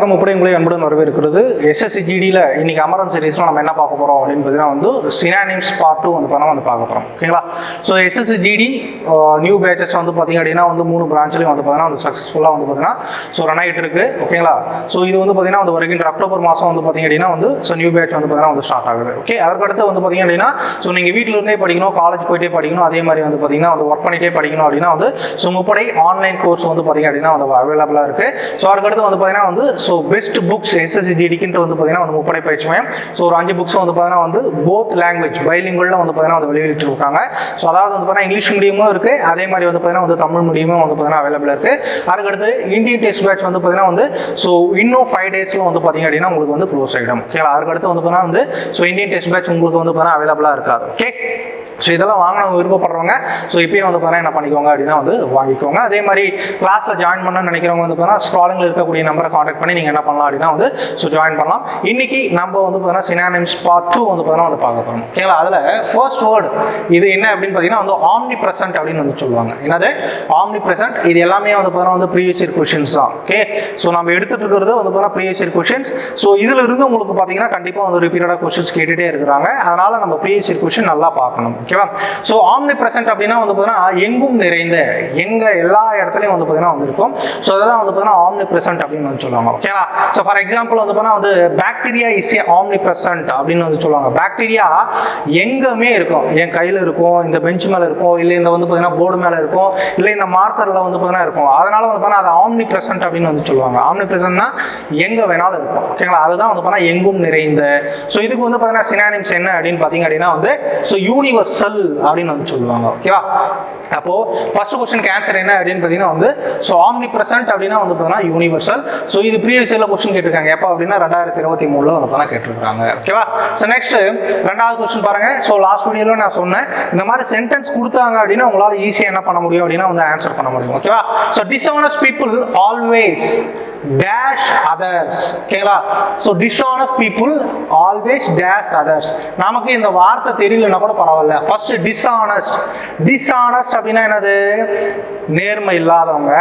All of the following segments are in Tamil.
வணக்கம். முப்படை உங்களை அன்புடன் வரவேற்கிறது. எஸ்எஸ்சி ஜிடியில் இன்னைக்கு அமரன் சீரீஸ்ல நம்ம என்ன பார்க்க போறோம் அப்படின்னு பார்த்தீங்கன்னா வந்து சினானிம்ஸ் பார்ட் டூ வந்து பார்த்தா வந்து பார்க்க போறோம். ஓகேங்களா? So SSC GD new batches வந்து பார்த்தீங்க அப்படின்னா வந்து மூணு பிரான்ச்லையும் வந்து பார்த்தீங்கன்னா வந்து சக்ஸஸ்ஃபுல்லாக வந்து பார்த்தீங்கன்னா ஸோ ரன் ஆகிட்டு இருக்கு. ஓகேங்களா? ஸோ இது வந்து பார்த்தீங்கன்னா வந்து வருகின்ற அக்டோபர் மாதம் வந்து பார்த்தீங்க அப்படின்னா வந்து ஸோ நியூ பேட்ச் வந்து பார்த்தீங்கன்னா வந்து ஸ்டார்ட் ஆகுது. ஓகே? அதற்கடுத்து வந்து பார்த்தீங்க அப்படின்னா ஸோ நீங்கள் வீட்டில் இருந்தே படிக்கணும் காலேஜ் போயிட்டே படிக்கணும் அதே மாதிரி வந்து பார்த்தீங்கன்னா வந்து ஒர்க் பண்ணிட்டே படிக்கணும் அப்படின்னா வந்து ஸோ முப்படை ஆன்லைன் கோர்ஸ் வந்து பார்த்தீங்க அப்படின்னா வந்து அவைலபிளாக இருக்குது ஸோ அதுக்கடுத்து வந்து பார்த்தீங்கன்னா வந்து ஸோ பெஸ்ட் புக்ஸ் எஸ்எஸ்சி ஜிடிக்குன்ட்டு வந்து பார்த்தீங்கன்னா வந்து முப்படை பயிற்சி மையம். ஸோ ஒரு அஞ்சு புக்ஸும் வந்து பார்த்தீங்கன்னா வந்து போத் லாங்குவேஜ் பைலிங்குள்ள வந்து பார்த்தீங்கன்னா வந்து வெளியிட்டிருக்காங்க. ஸோ அதாவது வந்து பார்த்தீங்கன்னா இங்கிலீஷ் மீடியமும் இருக்குது அதே மாதிரி வந்து பார்த்தீங்கன்னா வந்து தமிழ் மீடியமும் வந்து பார்த்தீங்கன்னா இருக்குது அதுக்கு அதுக்கடுத்து இந்தியன் டெஸ்ட் பேட்ச் வந்து பார்த்தீங்கன்னா வந்து ஸோ இன்னும் ஃபைவ் டேஸில் வந்து பார்த்தீங்க அப்படின்னா உங்களுக்கு வந்து க்ளோஸ் ஆகிடும் ஓகேங்களா அதுக்கடுத்து வந்து பார்த்தீங்கன்னா வந்து ஸோ இந்தியன் டெஸ்ட் பேட்ச் உங்களுக்கு வந்து பார்த்தீங்கன்னா அவைலபிளாக இருக்காது. ஓகே ஸோ இதெல்லாம் வாங்கணும் விருப்பப்படுறவங்க ஸோ இப்போயே வந்து பார்த்தீங்கன்னா என்ன பண்ணிக்கோங்க அப்படின்னா வந்து வாங்கிக்கோங்க. அதே மாதிரி கிளாஸில் ஜாயின் பண்ணணும்னு நினைக்கிறவங்க வந்து பார்த்தீங்கன்னா ஸ்க்ராலிங்கில் இருக்கக்கூடிய நம்பரை காண்டாக்ட் பண்ணி நீங்கள் என்ன பண்ணலாம் அப்படின்னா வந்து ஸோ ஜாயின் பண்ணலாம். இன்னைக்கு நம்ம வந்து பார்த்தீங்கன்னா சினானிம்ஸ் பார்ட் டூ வந்து பார்த்தீங்கன்னா வந்து பார்க்க போகிறோம் ஓகேங்களா அதில் ஃபர்ஸ்ட் வேர்டு இது என்ன அப்படின்னு பார்த்தீங்கன்னா வந்து ஆம்னி பிரசன்ட் அப்படின்னு வந்து சொல்லுவாங்க. என்னது? ஆம்னி பிரசன்ட் இது எல்லாமே வந்து பார்த்தீங்கன்னா வந்து ப்ரீவியஸ் இயர் கொஷின்ஸ் தான். ஓகே ஸோ நம்ம எடுத்துட்டு இருக்கிறது வந்து பார்த்தீங்கன்னா ப்ரீவியஸ் இயர் கொஷின்ஸ் ஸோ இதில் இருந்து உங்களுக்கு பார்த்தீங்கன்னா கண்டிப்பாக வந்து ரிப்பீட்டடாக கொஷின்ஸ் கேட்டுகிட்டே இருக்கிறாங்க. அதனால் நம்ம ப்ரீவியஸ் இயர் கொஷின் நல்லா பார்க்கணும். ஓகேவா? ஸோ ஆம்னி பிரசன்ட் அப்படின்னா வந்து பார்த்தீங்கன்னா எங்கும் நிறைந்த எங்க எல்லா இடத்துலையும் வந்து பார்த்தீங்கன்னா வந்து இருக்கும் ஸோ அதெல்லாம் வந்து பார்த்தீங்கன்னா ஆம்னி பிரசன்ட் அப்படின்னு வந்து சொல்லுவாங்க. ஓகேவா? ஸோ ஃபார் எக்ஸாம்பிள் வந்து பார்த்தீங்கன்னா வந்து bacteria is a omnipresent அப்படின்னு வந்து சொல்லுவாங்க. பாக்டீரியா எங்கேயுமே இருக்கும். என் கையில் இருக்கும் இந்த பெஞ்ச் மேலே இருக்கும் இல்லை இந்த வந்து பார்த்தீங்கன்னா போர்டு மேலே இருக்கும் இல்லை இந்த மார்க்கரில் வந்து பார்த்தீங்கன்னா இருக்கும். அதனால வந்து பார்த்தீங்கன்னா அது ஆம்னி பிரசன்ட் அப்படின்னு வந்து சொல்லுவாங்க. ஆம்னி பிரசன்ட்னா எங்கே வேணாலும் இருக்கும். ஓகேங்களா? அதுதான் வந்து பார்த்தீங்கன்னா எங்கும் நிறைந்த. ஸோ இதுக்கு வந்து பார்த்தீங்கன்னா சினானிம்ஸ் என்ன அப்படின்னு பார்த்தீங்க அப்படின்னா வந்து ஸோ யூனிவர்ஸ் சொல் அப்படின்னு வந்து சொல்லுவாங்க ஓகேவா அப்போ ஃபர்ஸ்ட் கொஸ்டின் ஆன்சர் என்ன அப்படின்னு பார்த்தீங்கன்னா வந்து ஸோ ஆம்னி பிரசன்ட் அப்படின்னா வந்து பார்த்தீங்கன்னா யூனிவர்சல் ஸோ இது ப்ரீவியஸ் இயர்ல கொஸ்டின் கேட்டிருக்காங்க. எப்போ அப்படின்னா ரெண்டாயிரத்தி இருபத்தி மூணுல வந்து பார்த்தா கேட்டிருக்காங்க ஓகேவா ஸோ நெக்ஸ்ட் ரெண்டாவது கொஸ்டின் பாருங்க. ஸோ லாஸ்ட் வீடியோல நான் சொன்னேன் இந்த மாதிரி சென்டென்ஸ் கொடுத்தாங்க அப்படின்னா உங்களால் ஈஸியாக என்ன பண்ண முடியும் அப்படின்னா வந்து ஆன்சர் பண்ண முடியும் ஓகேவா so dishonest people always dash others ஓகேங்களா so dishonest people always dash others நமக்கு இந்த வார்த்தை தெரியலன்னா கூட பரவாயில்ல. ஃபர்ஸ்ட் டிஸ்ஆனஸ்ட் டிஸ்ஆனஸ்ட் அப்படின்னா என்னது? நேர்மை இல்லாதவங்க.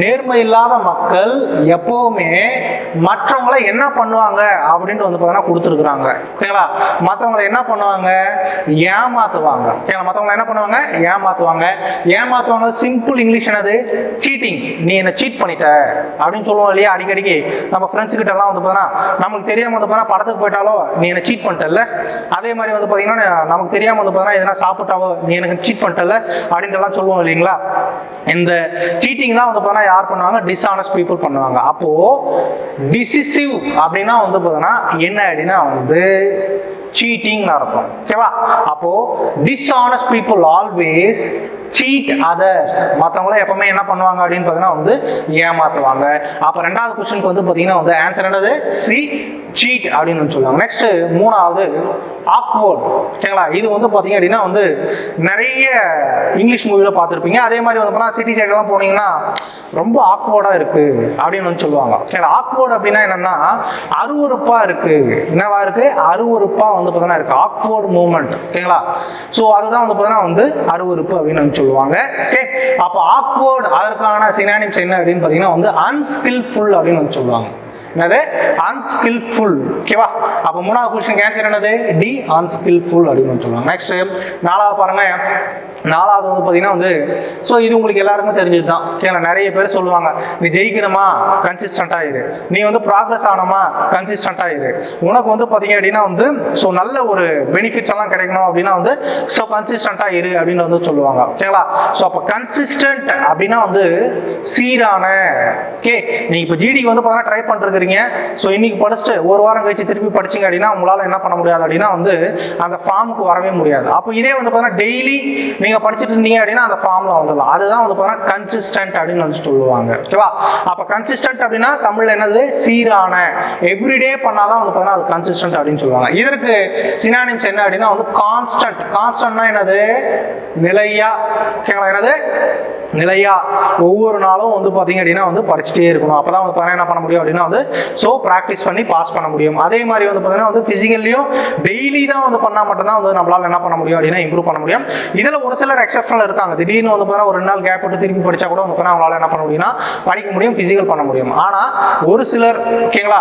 நேர்மை இல்லாத மக்கள் எப்பவுமே மற்றவங்கள என்ன பண்ணுவாங்க அப்படின்ட்டு வந்து பார்த்தீங்கன்னா கொடுத்துருக்குறாங்க. ஓகேங்களா மற்றவங்களை என்ன பண்ணுவாங்க? ஏமாத்துவாங்க. ஓகேங்களா மற்றவங்களை என்ன பண்ணுவாங்க? ஏமாத்துவாங்க. ஏமாத்துவாங்க. சிம்பிள் இங்கிலீஷ் என்னது? சீட்டிங் நீ என்ன சீட் பண்ணிட்ட. அப்படின்னு சொல்லுவோம் இல்லையா அடிக்கடிக்கு. நம்ம ஃப்ரெண்ட்ஸ் கிட்ட எல்லாம் வந்து பார்த்தீங்கன்னா நமக்கு தெரியாம வந்து பார்த்தீங்கன்னா படத்துக்கு போயிட்டாலோ நீ என்ன சீட் பண்ணிட்டல அதே மாதிரி வந்து பார்த்தீங்கன்னா நமக்கு தெரியாம வந்து பார்த்தீங்கன்னா எதனா சாப்பிட்டாவோ நீ எனக்கு சீட் பண்ணிட்டல அப்படின்ட்டு எல்லாம் சொல்லுவோம் இல்லைங்களா? இந்த சீட்டிங் தான் வந்து பார்த்தீங்கன்னா யார் பண்ணுவாங்க? டிஸ்ஆனஸ்ட் பீப்புள் பண்ணுவாங்க. அப்போ டிசிசிவ் அப்படின்னா வந்து பார்த்தீங்கன்னா என்ன அப்படின்னா வந்து சீட்டிங் அர்த்தம். ஓகேவா அப்போ dishonest people always cheat others மற்றவங்கள எப்பவுமே என்ன பண்ணுவாங்க அப்படின்னு பார்த்தீங்கன்னா வந்து ஏமாற்றுவாங்க அப்போ ரெண்டாவது கொஸ்டினுக்கு வந்து பார்த்தீங்கன்னா வந்து ஆன்சர் என்னது? சி சீட் அப்படின்னு சொல்லுவாங்க. நெக்ஸ்ட் மூணாவது ஆக்வோர்ட் ஓகேங்களா இது வந்து பார்த்தீங்க அப்படின்னா வந்து நிறைய இங்கிலீஷ் மூவியில் பார்த்துருப்பீங்க. அதே மாதிரி வந்து பார்த்தா சிட்டி சைடெலாம் போனீங்கன்னா ரொம்ப ஆக்வோர்டாக இருக்குது அப்படின்னு வந்து சொல்லுவாங்க. ஓகேங்களா ஆக்வர்ட் அப்படின்னா என்னென்னா அருவருப்பாக இருக்குது என்னவா இருக்குது அருவருப்பாக வந்து பார்த்தீங்கன்னா இருக்குது ஆக்வோர்டு மூமெண்ட் ஓகேங்களா ஸோ அதுதான் வந்து பார்த்தீங்கன்னா வந்து அருவருப்பு அப்படின்னு வந்து சொல்லுவாங்க. ஓகே அப்போ ஆக்வர்ட் அதற்கான சினானிம்ஸ் என்ன அப்படின்னு பார்த்தீங்கன்னா வந்து அன்ஸ்கில்ஃபுல் அப்படின்னு வந்து சொல்லுவாங்க. என்னது? அன்ஸ்கில்ஃபுல் ஓகேவா அப்போ மூணாவது கொஸ்டின் ஆன்சர் என்னது? டி அன்ஸ்கில்ஃபுல் அப்படின்னு சொல்லுவாங்க. நெக்ஸ்ட் நாலாவது பாருங்க. நாலாவது வந்து பார்த்தீங்கன்னா வந்து ஸோ இது உங்களுக்கு எல்லாருக்குமே தெரிஞ்சது தான் ஓகேங்களா நிறைய பேர் சொல்லுவாங்க நீ ஜெயிக்கணுமா? கன்சிஸ்டண்டாக இரு. நீ வந்து ப்ராக்ரஸ் ஆகணுமா? கன்சிஸ்டண்டாக இரு. உனக்கு வந்து பார்த்தீங்க அப்படின்னா வந்து ஸோ நல்ல ஒரு பெனிஃபிட்ஸ் எல்லாம் கிடைக்கணும் அப்படின்னா வந்து ஸோ கன்சிஸ்டண்டாக இரு அப்படின்னு வந்து சொல்லுவாங்க. ஓகேங்களா ஸோ அப்போ கன்சிஸ்டன்ட் அப்படின்னா வந்து சீரான ஓகே நீ இப்போ ஜிடிக்கு வந்து பார்த்தீங்கன்னா ட்ரை பண்ணுறது பண்ணிருக்கிறீங்க ஸோ இன்னைக்கு படிச்சுட்டு ஒரு வாரம் கழிச்சு திருப்பி படிச்சீங்க அப்படின்னா உங்களால் என்ன பண்ண முடியாது அப்படின்னா வந்து அந்த ஃபார்முக்கு வரவே முடியாது. அப்போ இதே வந்து பார்த்தீங்கன்னா டெய்லி நீங்கள் படிச்சுட்டு இருந்தீங்க அப்படின்னா அந்த ஃபார்மில் வந்துடலாம். அதுதான் வந்து பார்த்தீங்கன்னா கன்சிஸ்டன்ட் அப்படின்னு வந்து சொல்லுவாங்க. ஓகேவா அப்போ கன்சிஸ்டன்ட் அப்படின்னா தமிழ்ல என்னது? சீரான. எவ்ரிடே பண்ணாதான் வந்து பார்த்தீங்கன்னா அது கன்சிஸ்டன்ட் அப்படின்னு சொல்லுவாங்க. இதற்கு சினானிம்ஸ் என்ன அப்படின்னா வந்து கான்ஸ்டன்ட் கான்ஸ்டன்ட்னா என்னது? நிலையா. ஓகேங்களா என்னது? நிலையா. ஒவ்வொரு நாளும் வந்து பார்த்தீங்க அப்படின்னா வந்து படிச்சுட்டே இருக்கணும். அப்போதான் வந்து பார்த்தீங்கன்னா என்ன பண்ண முடியும் அப்படின்னா வந்து ஸோ ப்ராக்டிஸ் பண்ணி பாஸ் பண்ண முடியும். அதே மாதிரி வந்து பார்த்தீங்கன்னா வந்து ஃபிசிக்கல்லையும் டெய்லி தான் வந்து பண்ணால் மட்டும்தான் வந்து நம்மளால் என்ன பண்ண முடியும் அப்படின்னா இம்ப்ரூவ் பண்ண முடியும். இதில் ஒரு சிலர் எக்ஸப்ஷனல் இருக்காங்க. திடீர்னு வந்து பார்த்தீங்கன்னா ஒரு நாள் கேப் விட்டு திருப்பி படிச்சா கூட வந்து பார்த்தீங்கன்னா அவங்களால என்ன பண்ண முடியும்னா படிக்க முடியும் ஃபிசிக்கல் பண்ண முடியும். ஆனால் ஒரு சிலர் ஓகேங்களா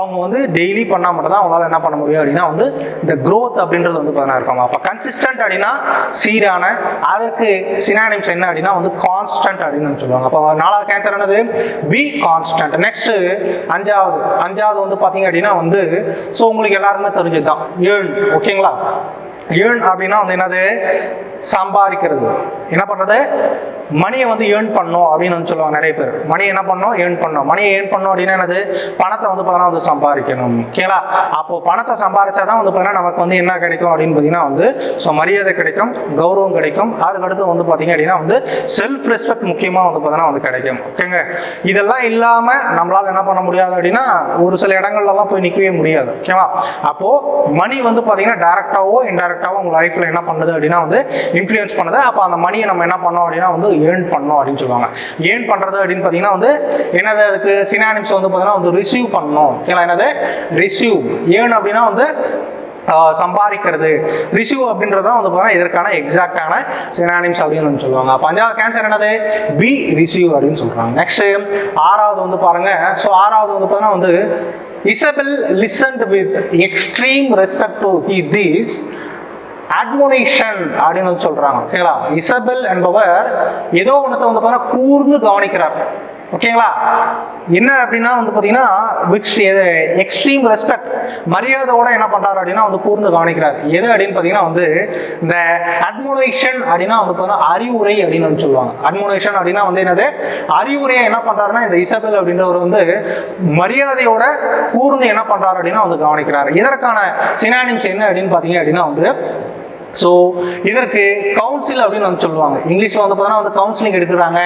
அவங்க வந்து டெய்லி பண்ணால் மட்டும் தான் அவங்களால என்ன பண்ண முடியும் அப்படின்னா வந்து இந்த க்ரோத் அப்படின்றது வந்து பார்த்தீங்கன்னா இருக்கும் அப்போ கன்சிஸ்டன்ட் அப்படின்னா சீரான அதற்கு சினானிம்ஸ் என்ன அப்படின்னா வந்து கான்ஸ்டன்ட் அப்படின்னு சொல்லுவாங்க. அப்போ நாலாவது கேன்சர் என்னது? பி கான்ஸ்டன்ட் நெக்ஸ்ட் அஞ்சாவது. அஞ்சாவது வந்து பார்த்தீங்க அப்படின்னா வந்து ஸோ உங்களுக்கு எல்லாருமே தெரிஞ்சதுதான். ஏழு. ஓகேங்களா? ஏழு அப்படின்னா வந்து என்னது? சம்பாதிக்கிறது. என்ன பண்ணுறது மணியை வந்து ஏர்ன் பண்ணோம் அப்படின்னு வந்து சொல்லுவாங்க நிறைய பேர். மணி என்ன பண்ணோம் ஏர்ன் பண்ணோம் மணியை ஏர்ன் பண்ணோம் அப்படின்னா என்னது? பணத்தை வந்து பார்த்தீங்கன்னா வந்து சம்பாதிக்கணும். ஓகேங்களா அப்போ பணத்தை சம்பாதிச்சா தான் வந்து பார்த்தீங்கன்னா நமக்கு வந்து என்ன கிடைக்கும் அப்படின்னு பார்த்தீங்கன்னா வந்து ஸோ மரியாதை கிடைக்கும் கௌரவம் கிடைக்கும். அதுக்கடுத்து வந்து பார்த்தீங்க அப்படின்னா வந்து செல்ஃப் ரெஸ்பெக்ட் முக்கியமாக வந்து பார்த்தீங்கன்னா வந்து கிடைக்கும். ஓகேங்க இதெல்லாம் இல்லாமல் நம்மளால் என்ன பண்ண முடியாது அப்படின்னா ஒரு சில இடங்கள்லாம் போய் நிற்கவே முடியாது. ஓகேவா அப்போது மணி வந்து பார்த்தீங்கன்னா டேரெக்டாகவோ இன்டெரக்டாகவோ உங்கள் லைஃப்ல என்ன பண்ணுது அப்படின்னா வந்து இன்ஃப்ளூயன்ஸ் பண்ணுது. அப்போ அந்த மணியை நம்ம என்ன பண்ணோம் அப்படின்னா வந்து ஏர்ன் பண்ணோம் அப்படின்னு சொல்லுவாங்க. ஏர்ன் பண்றது அப்படின்னு பார்த்தீங்கன்னா வந்து என்னது அதுக்கு? சினானிம்ஸ் வந்து பார்த்தீங்கன்னா வந்து ரிசீவ் பண்ணணும். ஓகேங்களா என்னது? ரிசீவ் ஏர்ன் அப்படின்னா வந்து சம்பாதிக்கிறது. ரிசீவ் அப்படின்றது தான் வந்து பார்த்தீங்கன்னா இதற்கான எக்ஸாக்டான சினானிம்ஸ் அப்படின்னு சொல்லுவாங்க. பஞ்சாப் கேன்சர் என்னது? பி ரிசீவ் அப்படின்னு சொல்கிறாங்க நெக்ஸ்ட் ஆறாவது வந்து பாருங்க. ஸோ ஆறாவது வந்து பார்த்தீங்கன்னா வந்து Isabel listened with extreme respect to he these admonition அப்படின்னு வந்து சொல்றாங்க. ஓகேங்களா? இசபெல் என்பவர் ஏதோ ஒன்றத்தை வந்து பார்த்தீங்கன்னா கூர்ந்து கவனிக்கிறார். ஓகேங்களா? என்ன அப்படின்னா வந்து பார்த்தீங்கன்னா எக்ஸ்ட்ரீம் ரெஸ்பெக்ட் மரியாதையோட என்ன பண்றாரு அப்படின்னா வந்து கூர்ந்து கவனிக்கிறார். எது அப்படின்னு பார்த்தீங்கன்னா வந்து இந்த அட்மோனேஷன் அப்படின்னா வந்து பார்த்தீங்கன்னா அறிவுரை அப்படின்னு வந்து சொல்லுவாங்க. அட்மோனேஷன் அப்படின்னா வந்து என்னது? அறிவுரையை என்ன பண்றாருன்னா இந்த இசபெல் அப்படின்றவர் வந்து மரியாதையோட கூர்ந்து என்ன பண்றாரு அப்படின்னா வந்து கவனிக்கிறார். இதற்கான சினானிம்ஸ் என்ன அப்படின்னு பார்த்தீங்க அப்படின்னா வந்து ஸோ இதற்கு கவுன்சில் அப்படின்னு வந்து சொல்லுவாங்க. இங்கிலீஷ்ல வந்து பார்த்தீங்கன்னா வந்து கவுன்சிலிங் எடுக்கிறாங்க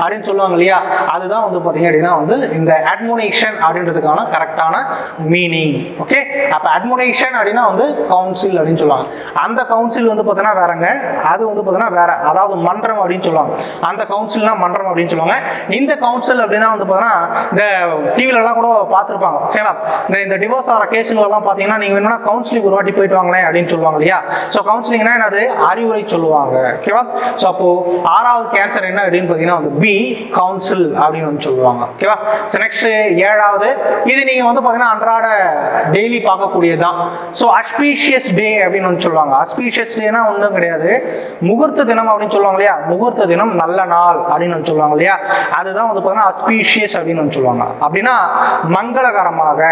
அப்படின்னு சொல்லுவாங்க இல்லையா? அதுதான் வந்து பார்த்தீங்க அப்படின்னா வந்து இந்த அட்மோனேஷன் அப்படின்றதுக்கான கரெக்டான மீனிங் ஓகே அப்போ அட்மோனேஷன் அப்படின்னா வந்து கவுன்சில் அப்படின்னு சொல்லுவாங்க. அந்த கவுன்சில் வந்து பார்த்தீங்கன்னா வேறங்க. அது வந்து பார்த்தீங்கன்னா வேற அதாவது மன்றம் அப்படின்னு சொல்லுவாங்க. அந்த கவுன்சில்னா மன்றம் அப்படின்னு சொல்லுவாங்க. இந்த கவுன்சில் அப்படின்னா வந்து பார்த்தீங்கன்னா இந்த டிவிலலாம் கூட பார்த்துருப்பாங்க. ஓகேவா இந்த இந்த டிவோர்ஸ் ஆகிற கேஸுங்களெல்லாம் பார்த்தீங்கன்னா நீங்கள் வேணும்னா கவுன்சிலிங் ஒரு வாட்டி போயிட்டு வாங்களேன் அப்படின்னு சொல்லுவாங்க இல்லையா? ஸோ கவுன்சிலிங்னா என்னது? அறிவுரை சொல்லுவாங்க. ஓகேவா ஸோ அப்போ ஆறாவது கேன்சர் என்ன அப்படின்னு பார்த்தீங்கன்னா வந்து பி கவுன்சில் அப்படின்னு வந்து சொல்லுவாங்க. ஓகேவா ஸோ நெக்ஸ்ட் ஏழாவது இது நீங்கள் வந்து பார்த்தீங்கன்னா அன்றாட டெய்லி பார்க்கக்கூடியதுதான். ஸோ அஸ்பீஷியஸ் டே அப்படின்னு வந்து சொல்லுவாங்க. அஸ்பீஷியஸ் டேனா ஒன்றும் கிடையாது. முகூர்த்த தினம் அப்படின்னு சொல்லுவாங்க இல்லையா? முகூர்த்த தினம் நல்ல நாள் அப்படின்னு வந்து சொல்லுவாங்க இல்லையா? அதுதான் வந்து பார்த்தீங்கன்னா அஸ்பீஷியஸ் அப்படின்னு வந்து சொல்லுவாங்க. அப்படின்னா மங்களகரமாக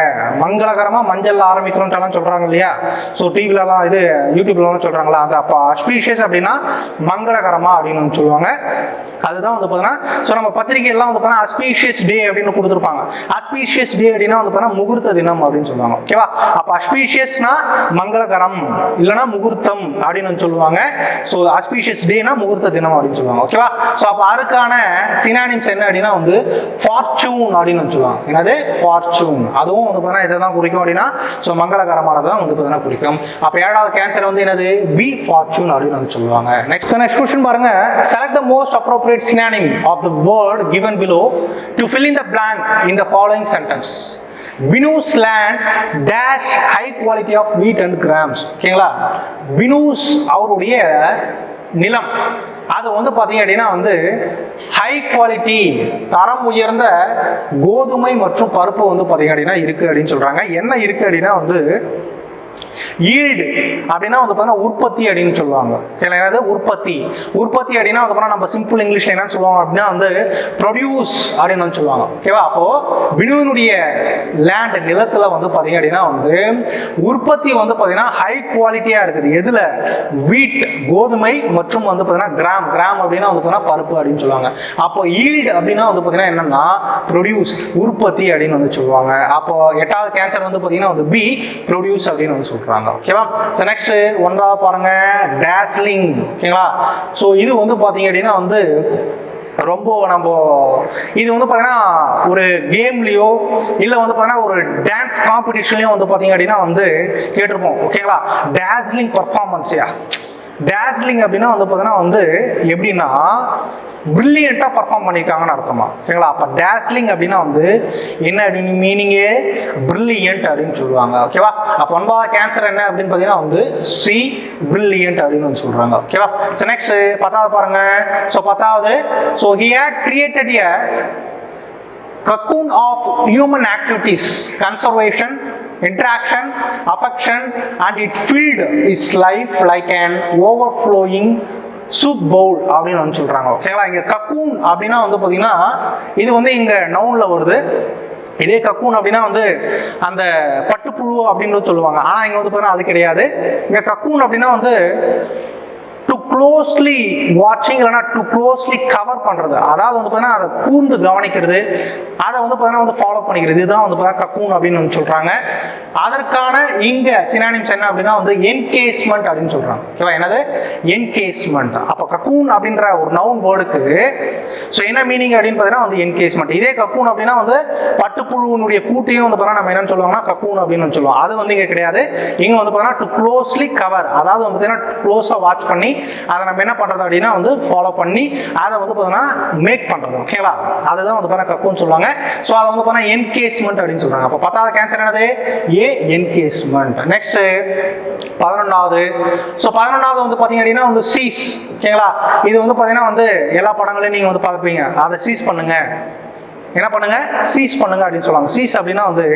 மங்களகரமாக மஞ்சள் ஆரம்பிக்கணும்ன்றலாம் சொல்கிறாங்க இல்லையா? ஸோ டிவிலலாம் இது யூடியூப்லலாம் சொல்கிறாங்க சொல்லுவாங்களா? அது அப்போ அஸ்பீஷியஸ் அப்படின்னா மங்களகரமா அப்படின்னு சொல்லுவாங்க. அதுதான் வந்து பார்த்தீங்கன்னா ஸோ நம்ம பத்திரிகைலாம் வந்து பார்த்தீங்கன்னா அஸ்பீஷியஸ் டே அப்படின்னு கொடுத்துருப்பாங்க. அஸ்பீஷியஸ் டே அப்படின்னா வந்து பார்த்தீங்கன்னா முகூர்த்த தினம் அப்படின்னு சொல்லுவாங்க. ஓகேவா அப்போ அஸ்பீஷியஸ்னா மங்களகரம் இல்லைன்னா முகூர்த்தம் அப்படின்னு சொல்லுவாங்க. ஸோ அஸ்பீஷியஸ் டேனா முகூர்த்த தினம் அப்படின்னு சொல்லுவாங்க. ஓகேவா ஸோ அப்போ அதுக்கான சினானிம்ஸ் என்ன அப்படின்னா வந்து ஃபார்ச்சூன் அப்படின்னு சொல்லுவாங்க. என்னது? ஃபார்ச்சூன் அதுவும் வந்து பார்த்தீங்கன்னா இதை தான் குறிக்கும் அப்படின்னா ஸோ மங்களகரமானது தான் வந்து பார்த்தீங்கன்னா குறிக்கும். அப்போ ஏழாவது கேன்சர் வந்து என்னது? பி ஃபார்ச்சூன் அப்படின்னு வந்து சொல்லுவாங்க. நெக்ஸ்ட் நெக்ஸ்ட் கொஸ்டின் பாருங்க. Select the most appropriate synonym of the word given below to fill in the blank in the following sentence Vinu's land dash high quality of wheat and grams ஓகேங்களா வினூஸ் அவருடைய நிலம். அது வந்து பார்த்தீங்க அப்படின்னா வந்து ஹை குவாலிட்டி தரம் உயர்ந்த கோதுமை மற்றும் பருப்பு வந்து பார்த்தீங்க அப்படின்னா இருக்குது அப்படின்னு சொல்கிறாங்க என்ன இருக்குது அப்படின்னா வந்து ஈல்டு அப்படின்னா வந்து பார்த்தீங்கன்னா உற்பத்தி அப்படின்னு சொல்லுவாங்க. என்னது? உற்பத்தி. உற்பத்தி அப்படின்னா வந்து பார்த்தீங்கன்னா நம்ம சிம்பிள் இங்கிலீஷ்ல என்னன்னு சொல்லுவாங்க அப்படின்னா வந்து ப்ரொடியூஸ் அப்படின்னு வந்து சொல்லுவாங்க ஓகேவா அப்போ வினுவினுடைய லேண்ட் நிலத்துல வந்து பார்த்தீங்க அப்படின்னா வந்து உற்பத்தி வந்து பார்த்தீங்கன்னா ஹை குவாலிட்டியா இருக்குது. எதுல? வீட் கோதுமை மற்றும் வந்து பார்த்தீங்கன்னா கிராம் கிராம் அப்படின்னா வந்து பார்த்தீங்கன்னா பருப்பு அப்படின்னு சொல்லுவாங்க. அப்போ ஈல்டு அப்படின்னா வந்து பார்த்தீங்கன்னா என்னன்னா ப்ரொடியூஸ் உற்பத்தி அப்படின்னு வந்து சொல்லுவாங்க. அப்போ எட்டாவது கேன்சர் வந்து பார்த்தீங்கன்னா வந்து பி ப்ரொடியூஸ் அப்படின்னு வந்து சொல்றாங்க ஓகேவா ஸோ நெக்ஸ்ட் ஒன்றாவது பாருங்க டேஸ்லிங் ஓகேங்களா ஸோ இது வந்து பார்த்தீங்க அப்படின்னா வந்து ரொம்ப நம்ம இது வந்து பார்த்தீங்கன்னா ஒரு கேம்லேயோ இல்லை வந்து பார்த்தீங்கன்னா ஒரு டான்ஸ் காம்படிஷன்லேயோ வந்து பார்த்தீங்க அப்படின்னா வந்து கேட்டிருப்போம். ஓகேங்களா டேஸ்லிங் பர்ஃபார்மன்ஸியா டேஸ்லிங் அப்படின்னா வந்து பார்த்தீங்கன்னா வந்து எப்படின்னா பிரில்லியண்ட்டாக பர்ஃபார்ம் பண்ணியிருக்காங்கன்னு அர்த்தமா? ஓகேங்களா அப்போ டேஸ்லிங் அப்படின்னா வந்து என்ன அப்படின்னு மீனிங்கே பிரில்லியன்ட் அப்படின்னு சொல்லுவாங்க ஓகேவா அப்போ ஒன்பதாவது கேன்சர் என்ன அப்படின்னு பார்த்தீங்கன்னா வந்து சி பிரில்லியன்ட் அப்படின்னு வந்து சொல்கிறாங்க ஓகேவா ஸோ நெக்ஸ்ட் பத்தாவது பாருங்க. ஸோ பத்தாவது so he had created a cocoon of human activities conservation interaction, affection, and it filled his life like an overflowing soup bowl அப்படின்னு வந்து சொல்றாங்க. ஓகேங்களா இங்க கக்கூன் அப்படின்னா வந்து பாத்தீங்கன்னா இது வந்து இங்க நவுன்ல வருது. இதே கக்கூன் அப்படின்னா வந்து அந்த பட்டுப்புழு அப்படின்னு சொல்லுவாங்க. ஆனா இங்க வந்து பாத்தீங்கன்னா அது கிடையாது. இங்க கக்கூன் அப்படின்னா வந்து டு க்ளோஸ்லி வாட்சிங் இல்லைனா டு க்ளோஸ்லி கவர் பண்ணுறது அதாவது வந்து பார்த்தீங்கன்னா அதை கூர்ந்து கவனிக்கிறது அதை வந்து பார்த்தீங்கன்னா வந்து ஃபாலோ பண்ணிக்கிறது. இதுதான் வந்து பார்த்தீங்கன்னா கக்கூன் அப்படின்னு வந்து சொல்கிறாங்க அதற்கான இங்கே சினானிம்ஸ் என்ன அப்படின்னா வந்து என்கேஸ்மெண்ட் அப்படின்னு சொல்கிறாங்க ஓகேவா என்னது? என்கேஸ்மெண்ட் அப்போ கக்கூன் அப்படின்ற ஒரு நவுன் வேர்டுக்கு ஸோ என்ன மீனிங் அப்படின்னு பார்த்தீங்கன்னா வந்து என்கேஸ்மெண்ட் இதே கக்கூன் அப்படின்னா வந்து பட்டுப்புழுவினுடைய கூட்டையும் வந்து பார்த்தீங்கன்னா நம்ம என்னன்னு சொல்லுவாங்கன்னா கக்கூன் அப்படின்னு வந்து சொல்லுவோம். அது வந்து இங்கே கிடையாது. இங்கே வந்து பார்த்தீங்கன்னா டு க்ளோஸ்லி கவர் அதாவது வந்து பார்த்தீங்கன்னா க்ளோஸாக வாட்ச் பண்ணி அதை நம்ம என்ன பண்ணுறது அப்படின்னா வந்து ஃபாலோ பண்ணி அதை வந்து பார்த்தீங்கன்னா மேக் பண்ணுறது ஓகேங்களா அதுதான் வந்து பார்த்தீங்கன்னா கக்குன்னு சொல்லுவாங்க. ஸோ அதை வந்து பார்த்தீங்கன்னா என்கேஸ்மெண்ட் அப்படின்னு சொல்கிறாங்க அப்போ பத்தாவது கேன்சர் என்னது? ஏ என்கேஸ்மெண்ட் நெக்ஸ்ட் பதினொன்றாவது ஸோ பதினொன்றாவது வந்து பார்த்தீங்க அப்படின்னா வந்து சீஸ் ஓகேங்களா இது வந்து பார்த்தீங்கன்னா வந்து எல்லா படங்களையும் நீங்கள் வந்து பார்ப்பீங்க அதை சீஸ் பண்ணுங்க. என்ன பண்ணுங்க? சீஸ் பண்ணுங்க அப்படின்னு சொல்லுவாங்க. சீஸ் அப்படின்னா வந்து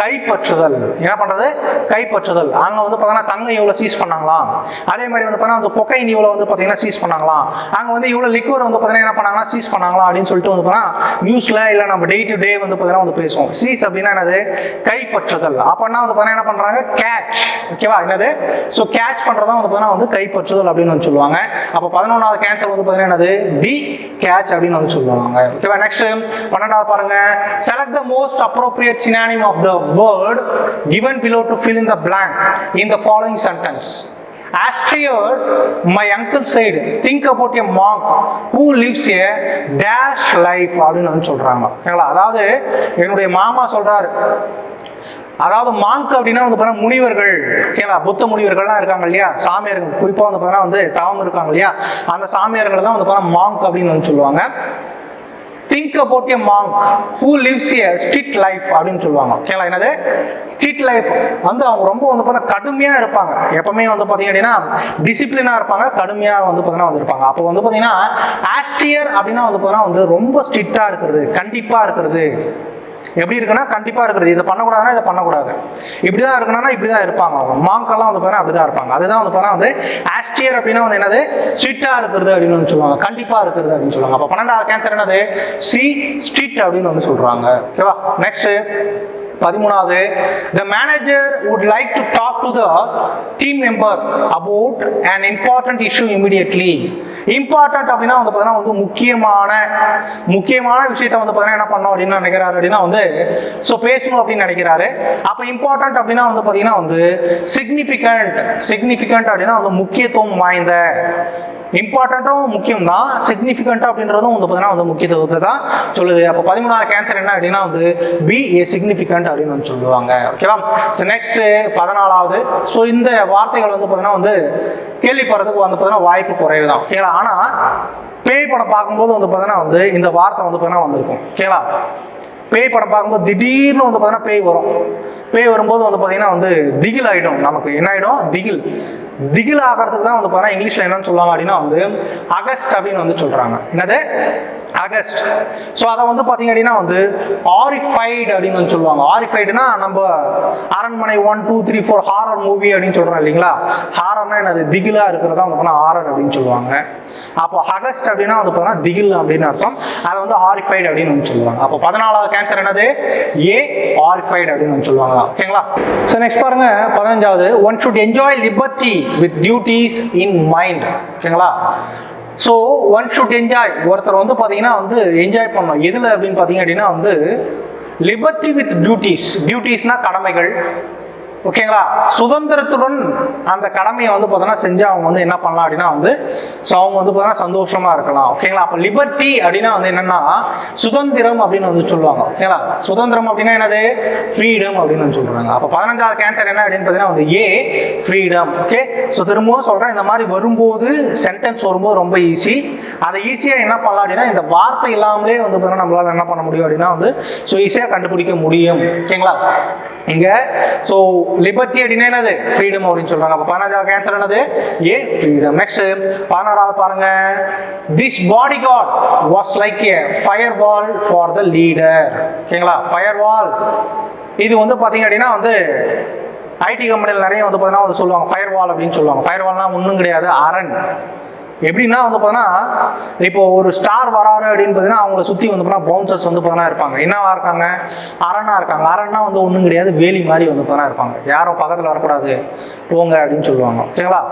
கைப்பற்றுதல். என்ன பண்றது? கைப்பற்றுதல். அங்க வந்து பார்த்தீங்கன்னா தங்கம் இவ்வளோ சீஸ் பண்ணாங்களாம் அதே மாதிரி வந்து பார்த்தீங்கன்னா வந்து கொக்கைன் இவ்வளவு வந்து பார்த்தீங்கன்னா சீஸ் பண்ணாங்களாம் அங்க வந்து இவ்வளோ லிக்வர் வந்து பார்த்தீங்கன்னா என்ன பண்ணாங்கன்னா சீஸ் பண்ணாங்களா அப்படின்னு சொல்லிட்டு வந்து பார்த்தீங்கன்னா நியூஸ்ல இல்லை நம்ம டே டு டே வந்து பார்த்தீங்கன்னா வந்து பேசுவோம். சீஸ் அப்படின்னா என்னது? கைப்பற்றுதல். அப்படின்னா வந்து பார்த்தீங்கன்னா என்ன பண்றாங்க? கேட்ச் ஓகேவா என்னது? ஸோ கேட்ச் பண்றதா வந்து பார்த்தீங்கன்னா வந்து கைப்பற்றுதல் அப்படின்னு வந்து சொல்லுவாங்க. அப்போ பதினொன்றாவது கேன்சர் வந்து பார்த்தீங்கன்னா என்னது? டி கேட்ச் அப்படின்னு வந்து சொல்லுவாங்க. ஓகேவா நெக்ஸ்ட் பன்னெண்டாவது பாருங்க. Select the most appropriate synonym of the word given below to fill in the blank in following following sentence. Astrid, my uncle said, think about a monk who lives a dash life அப்படின்னு வந்து சொல்றாங்க. ஓகேங்களா அதாவது என்னுடைய மாமா சொல்றாரு. அதாவது மாங்க் அப்படின்னா வந்து பார்த்தா முனிவர்கள். ஓகேங்களா புத்த முனிவர்கள்லாம் இருக்காங்க இல்லையா? சாமியார்கள் குறிப்பாக வந்து பார்த்தீங்கன்னா வந்து தவம் இருக்காங்க இல்லையா? அந்த சாமியார்கள் தான் வந்து பார்த்தா மாங்க் அப்படின்னு வந்து சொல்லுவாங்க. Think about a monk who lives a street life அப்படின்னு சொல்லுவாங்க. ஓகேங்களா என்னது? ஸ்ட்ரீட் லைஃப் வந்து அவங்க ரொம்ப வந்து பார்த்தா கடுமையாக இருப்பாங்க. எப்பவுமே வந்து பார்த்தீங்க அப்படின்னா டிசிப்ளினாக இருப்பாங்க கடுமையாக வந்து பார்த்தீங்கன்னா வந்து இருப்பாங்க அப்போ வந்து பார்த்தீங்கன்னா ஆஸ்டியர் அப்படின்னா வந்து பார்த்தீங்கன்னா வந்து ரொம்ப ஸ்ட்ரிக்டாக இருக்கிறது கண்டிப்பாக இருக்கிறது. எப்படி இருக்குன்னா கண்டிப்பாக இருக்கிறது. இதை பண்ணக்கூடாதுன்னா இதை பண்ணக்கூடாது. இப்படி தான் இருக்கணும்னா இப்படி தான் இருப்பாங்க அவங்க. மாங்கெல்லாம் வந்து பார்த்தா அப்படி தான் இருப்பாங்க. அதுதான் வந்து பார்த்தா வந்து ஆஸ்டியர் அப்படின்னா வந்து என்னது? ஸ்ட்ரிக்டாக இருக்கிறது அப்படின்னு வந்து சொல்லுவாங்க. கண்டிப்பாக இருக்கிறது அப்படின்னு சொல்லுவாங்க. அப்போ பன்னெண்டாவது கேன்சர் என்னது? சி ஸ்ட்ரிக்ட் அப்படின்னு வந்து சொல்கிறாங்க ஓகேவா நெக்ஸ்ட்டு பதிமூணாவது the manager would like to talk to the team member about and important issue immediately important அப்படின்னா வந்து பார்த்தீங்கன்னா வந்து முக்கியமான முக்கியமான விஷயத்த வந்து பார்த்தீங்கன்னா என்ன பண்ணோம் அப்படின்னு நினைக்கிறாரு அப்படின்னா வந்து ஸோ பேசணும் அப்படின்னு நினைக்கிறாரு. அப்போ இம்பார்ட்டன்ட் அப்படின்னா வந்து பார்த்தீங்கன்னா வந்து சிக்னிஃபிகண்ட் சிக்னிஃபிகண்ட் அப்படின்னா வந்து முக்கியத்துவம் வாய்ந்த இம்பார்ட்டண்ட்டும் முக்கியம் தான் சிக்னிஃபிகண்ட் அப்படின்றதும் வந்து பார்த்தீங்கன்னா வந்து முக்கியத்துவத்தை தான் சொல்லுது. அப்போ பதிமூணாவது கேன்சர் என்ன அப்படின்னா வந்து பி ஏ சிக்னிஃபிகண்ட் அப்படின்னு வந்து சொல்லுவாங்க. ஓகேவா ஸோ நெக்ஸ்ட் பதினாலாவது. ஸோ இந்த வார்த்தைகள் வந்து பார்த்தீங்கன்னா வந்து கேள்விப்படுறதுக்கு வந்து பார்த்தீங்கன்னா வாய்ப்பு குறைவு தான் ஓகேங்களா ஆனால் பேய் படம் பார்க்கும்போது வந்து பார்த்தீங்கன்னா வந்து இந்த வார்த்தை வந்து பார்த்தீங்கன்னா வந்திருக்கும். ஓகேவா பேய் படம் பார்க்கும்போது திடீர்னு வந்து பார்த்தீங்கன்னா பேய் வரும். பேய் வரும்போது வந்து பார்த்தீங்கன்னா வந்து திகில் ஆகிடும் நமக்கு என்ன ஆகிடும் திகில். திகில் ஆகிறதுக்கு தான் வந்து பார்த்தீங்கன்னா இங்கிலீஷில் என்னன்னு சொல்லுவாங்க அப்படின்னா வந்து அகஸ்ட் அப்படின்னு வந்து சொல்கிறாங்க என்னது? அகஸ்ட் ஸோ அதை வந்து பார்த்தீங்க அப்படின்னா வந்து ஆரிஃபைடு அப்படின்னு வந்து சொல்லுவாங்க. ஆரிஃபைடுனா நம்ம Aranmanai one two three four horror movie அப்படின்னு சொல்கிறோம் இல்லைங்களா? ஹாரர்னா என்னது? திகிலாக இருக்கிறதா வந்து பார்த்தா ஹாரர் அப்படின்னு சொல்லுவாங்க. அப்போ அகஸ்ட் அப்படின்னா வந்து பார்த்தீங்கன்னா திகில் அப்படின்னு அர்த்தம். அதை வந்து ஆரிஃபைடு அப்படின்னு வந்து சொல்லுவாங்க. அப்போ பதினாலாவது கேன்சர் என்னது? ஏ ஆரிஃபைடு அப்படின்னு வந்து சொல்லுவாங்க. ஓகேங்களா ஸோ நெக்ஸ்ட் பாருங்க. பதினஞ்சாவது. One should enjoy liberty with duties in mind ஓகேங்களா ஸோ ஒன் ஷுட் என்ஜாய் ஒருத்தர் வந்து பார்த்தீங்கன்னா வந்து என்ஜாய் பண்ணணும். எதில் அப்படின்னு பார்த்தீங்க அப்படின்னா வந்து லிபர்ட்டி வித் டியூட்டிஸ் டியூட்டிஸ்னால் கடமைகள். ஓகேங்களா? சுதந்திரத்துடன் அந்த கடமையை வந்து பார்த்தோன்னா செஞ்சு அவங்க வந்து என்ன பண்ணலாம் அப்படின்னா வந்து ஸோ அவங்க வந்து பார்த்தோன்னா சந்தோஷமா இருக்கலாம். ஓகேங்களா? அப்போ லிபர்ட்டி அப்படின்னா வந்து என்னன்னா சுதந்திரம் அப்படின்னு வந்து சொல்லுவாங்க. ஓகேங்களா? சுதந்திரம் அப்படின்னா என்னது? ஃப்ரீடம் அப்படின்னு வந்து சொல்றாங்க. அப்போ பதினஞ்சாவது கேன்சர் என்ன அப்படின்னு பார்த்தீங்கன்னா வந்து ஏ ஃப்ரீடம் ஓகே ஸோ திரும்பவும் சொல்றேன் இந்த மாதிரி வரும்போது சென்டென்ஸ் வரும்போது ரொம்ப ஈஸி அதை ஈஸியாக என்ன பண்ணலாம் அப்படின்னா இந்த வார்த்தை இல்லாமலே வந்து பார்த்தீங்கன்னா நம்மளால என்ன பண்ண முடியும் அப்படின்னா வந்து ஸோ ஈஸியாக கண்டுபிடிக்க முடியும். ஓகேங்களா? இங்க ஸோ லிபர்ட்டி அப்படின்னா என்னது? ஃப்ரீடம் அப்படின்னு சொல்றாங்க. அப்போ பதினஞ்சாவது கேன்சர் என்னது? ஏ ஃப்ரீடம் நெக்ஸ்ட் பதினாறாவது பாருங்க. This bodyguard was like a firewall for the leader ஓகேங்களா ஃபயர் வால் இது வந்து பார்த்தீங்க அப்படின்னா வந்து ஐடி கம்பெனியில் நிறைய வந்து பார்த்தீங்கன்னா வந்து சொல்லுவாங்க. ஃபயர் வால் அப்படின்னு சொல்லுவாங்க. ஃபயர் வால்னா ஒன்றும் கிடையாது. அரண். எப்படின்னா வந்து பார்த்தீங்கன்னா இப்போ ஒரு ஸ்டார் வராரு அப்படின்னு பார்த்தீங்கன்னா அவங்கள சுற்றி வந்து பார்த்தீங்கன்னா பவுன்சர்ஸ் வந்து பார்த்தீங்கன்னா இருப்பாங்க. என்னவா இருக்காங்க? அரணா இருக்காங்க. அரண்னா வந்து ஒன்றும் கிடையாது. வேலி மாதிரி வந்து பார்த்தீங்கன்னா இருப்பாங்க. யாரும் பக்கத்தில் வரக்கூடாது. போங்க அப்படின்னு சொல்லுவாங்க. ஓகேங்களா